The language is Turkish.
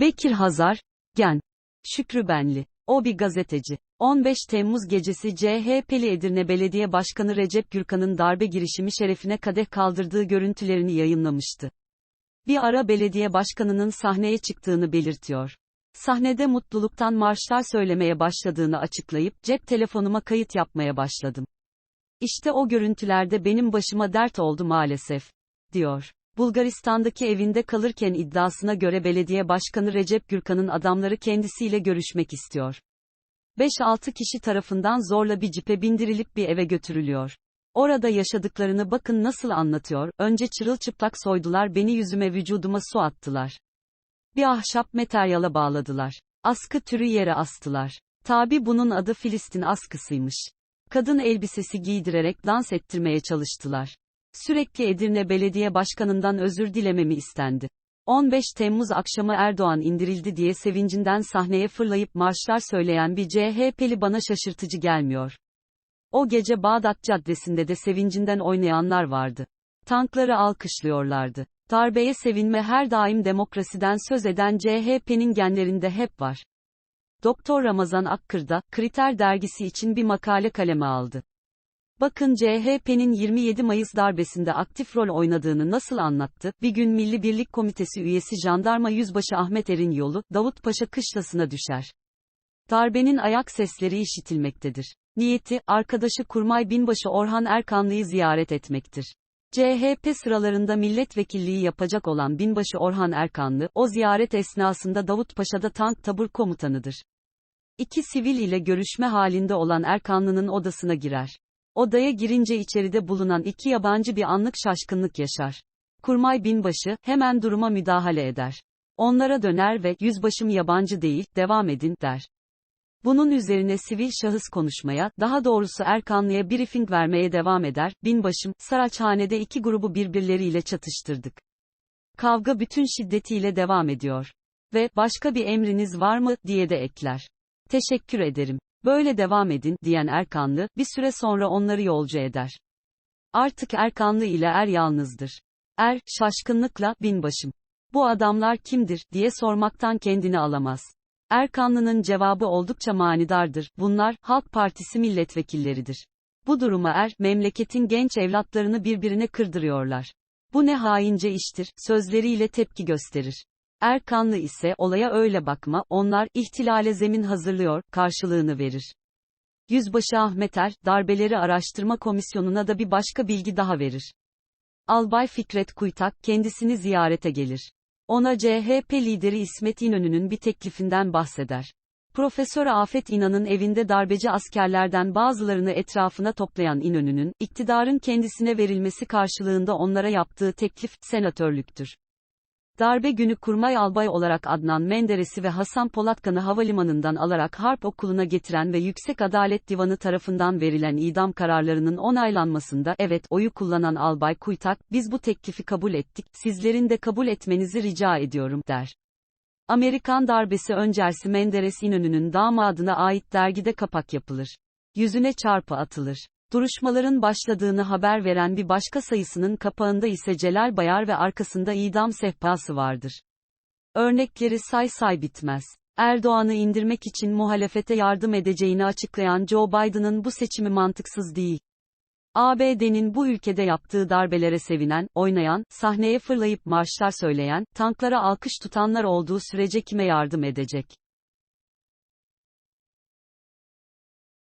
Bekir Hazar, Gen. Şükrü Benli. O bir gazeteci. 15 Temmuz gecesi CHP'li Edirne Belediye Başkanı Recep Gürkan'ın darbe girişimi şerefine kadeh kaldırdığı görüntülerini yayınlamıştı. Bir ara belediye başkanının sahneye çıktığını belirtiyor. Sahnede mutluluktan marşlar söylemeye başladığını açıklayıp cep telefonuma kayıt yapmaya başladım. İşte o görüntülerde benim başıma dert oldu maalesef, diyor. Bulgaristan'daki evinde kalırken iddiasına göre belediye başkanı Recep Gürkan'ın adamları kendisiyle görüşmek istiyor. 5-6 kişi tarafından zorla bir cipe bindirilip bir eve götürülüyor. Orada yaşadıklarını bakın nasıl anlatıyor, önce çırılçıplak soydular beni yüzüme vücuduma su attılar. Bir ahşap materyala bağladılar. Askı türü yere astılar. Tabi bunun adı Filistin askısıymış. Kadın elbisesi giydirerek dans ettirmeye çalıştılar. Sürekli Edirne Belediye Başkanı'ndan özür dilememi istendi. 15 Temmuz akşamı Erdoğan indirildi diye sevincinden sahneye fırlayıp marşlar söyleyen bir CHP'li bana şaşırtıcı gelmiyor. O gece Bağdat Caddesi'nde de sevincinden oynayanlar vardı. Tankları alkışlıyorlardı. Darbeye sevinme her daim demokrasiden söz eden CHP'nin genlerinde hep var. Doktor Ramazan Akkır'da, Kriter dergisi için bir makale kaleme aldı. Bakın CHP'nin 27 Mayıs darbesinde aktif rol oynadığını nasıl anlattı, bir gün Milli Birlik Komitesi üyesi Jandarma Yüzbaşı Ahmet Er'in yolu, Davutpaşa kışlasına düşer. Darbenin ayak sesleri işitilmektedir. Niyeti, arkadaşı Kurmay Binbaşı Orhan Erkanlı'yı ziyaret etmektir. CHP sıralarında milletvekilliği yapacak olan Binbaşı Orhan Erkanlı, o ziyaret esnasında Davutpaşa'da tank tabur komutanıdır. İki sivil ile görüşme halinde olan Erkanlı'nın odasına girer. Odaya girince içeride bulunan iki yabancı bir anlık şaşkınlık yaşar. Kurmay binbaşı, hemen duruma müdahale eder. Onlara döner ve, yüzbaşım yabancı değil, devam edin, der. Bunun üzerine sivil şahıs konuşmaya, daha doğrusu Erkanlı'ya briefing vermeye devam eder, binbaşım, Saraçhane'de iki grubu birbirleriyle çatıştırdık. Kavga bütün şiddetiyle devam ediyor. Ve, başka bir emriniz var mı, diye de ekler. Teşekkür ederim. Böyle devam edin, diyen Erkanlı, bir süre sonra onları yolcu eder. Artık Erkanlı ile Er yalnızdır. Er, şaşkınlıkla, binbaşım. Bu adamlar kimdir, diye sormaktan kendini alamaz. Erkanlı'nın cevabı oldukça manidardır, bunlar, Halk Partisi milletvekilleridir. Bu duruma Er, memleketin genç evlatlarını birbirine kırdırıyorlar. Bu ne haince iştir, sözleriyle tepki gösterir. Erkanlı ise olaya öyle bakma, onlar ihtilale zemin hazırlıyor, karşılığını verir. Yüzbaşı Ahmet Er, darbeleri araştırma komisyonuna da bir başka bilgi daha verir. Albay Fikret Kuytak kendisini ziyarete gelir. Ona CHP lideri İsmet İnönü'nün bir teklifinden bahseder. Profesör Afet İnan'ın evinde darbeci askerlerden bazılarını etrafına toplayan İnönü'nün, iktidarın kendisine verilmesi karşılığında onlara yaptığı teklif, senatörlüktür. Darbe günü kurmay albay olarak Adnan Menderes'i ve Hasan Polatkan'ı havalimanından alarak harp okuluna getiren ve Yüksek Adalet Divanı tarafından verilen idam kararlarının onaylanmasında evet oyu kullanan albay Kuytak, biz bu teklifi kabul ettik, sizlerin de kabul etmenizi rica ediyorum, der. Amerikan darbesi öncesi Menderes İnönü'nün damadına ait dergide kapak yapılır. Yüzüne çarpı atılır. Duruşmaların başladığını haber veren bir başka sayısının kapağında ise Celal Bayar ve arkasında idam sehpası vardır. Örnekleri say say bitmez. Erdoğan'ı indirmek için muhalefete yardım edeceğini açıklayan Joe Biden'ın bu seçimi mantıksız değil. ABD'nin bu ülkede yaptığı darbelere sevinen, oynayan, sahneye fırlayıp marşlar söyleyen, tanklara alkış tutanlar olduğu sürece kime yardım edecek?